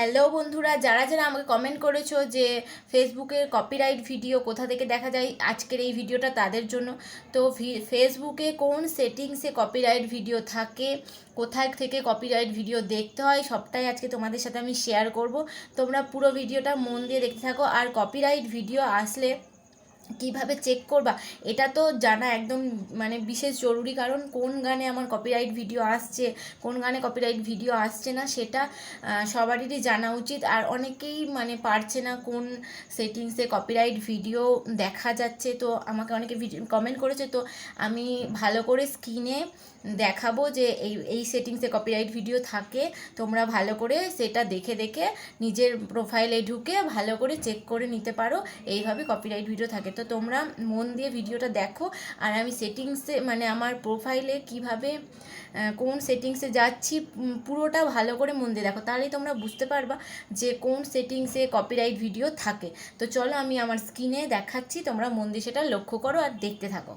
Hello বন্ধুরা, যারা যারা আমাকে কমেন্ট করেছ যে ফেসবুকের কপিরাইট ভিডিও কোথা থেকে দেখা যায়, আজকের এই ভিডিওটা তাদের জন্য। তো ফেসবুকে কোন সেটিংসে কপিরাইট ভিডিও থাকে কোথায় থেকে কপিরাইট ভিডিও দেখতে হয়, সবটাই আজকে তোমাদের সাথে আমি শেয়ার করব। তোমরা পুরো ভিডিওটা মন দিয়ে দেখতে থাকো, আর কপিরাইট ভিডিও আসলে কীভাবে চেক করবা, এটা তো জানা একদম মানে বিশেষ জরুরি। কারণ কোন গানে আমার কপিরাইট ভিডিও আসছে, কোন গানে কপিরাইট ভিডিও আসছে না, সেটা সবারই জানা উচিত। আর অনেকেই মানে পারছে না কোন সেটিংসে কপিরাইট ভিডিও দেখা যাচ্ছে। তো আমাকে অনেকে ভিডিও কমেন্ট করেছে, তো আমি ভালো করে স্ক্রিনে দেখাবো যে এই এই সেটিংসে কপিরাইট ভিডিও থাকে। তোমরা ভালো করে সেটা দেখে দেখে নিজের প্রোফাইলে ঢুকে ভালো করে চেক করে নিতে পারো। এইভাবে কপিরাইট ভিডিও থাকে। তো তোমরা মন দিয়ে ভিডিওটা দেখো। আর আমি সেটিংসে মানে আমার প্রোফাইলে কীভাবে কোন সেটিংসে যাচ্ছি পুরোটা ভালো করে মন দিয়ে দেখো। তাহলেই তোমরা বুঝতে পারবা যে কোন সেটিংসে কপিরাইট ভিডিও থাকে। তো চলো আমি আমার স্ক্রিনে দেখাচ্ছি, তোমরা মন দিয়ে সেটা লক্ষ্য করো আর দেখতে থাকো।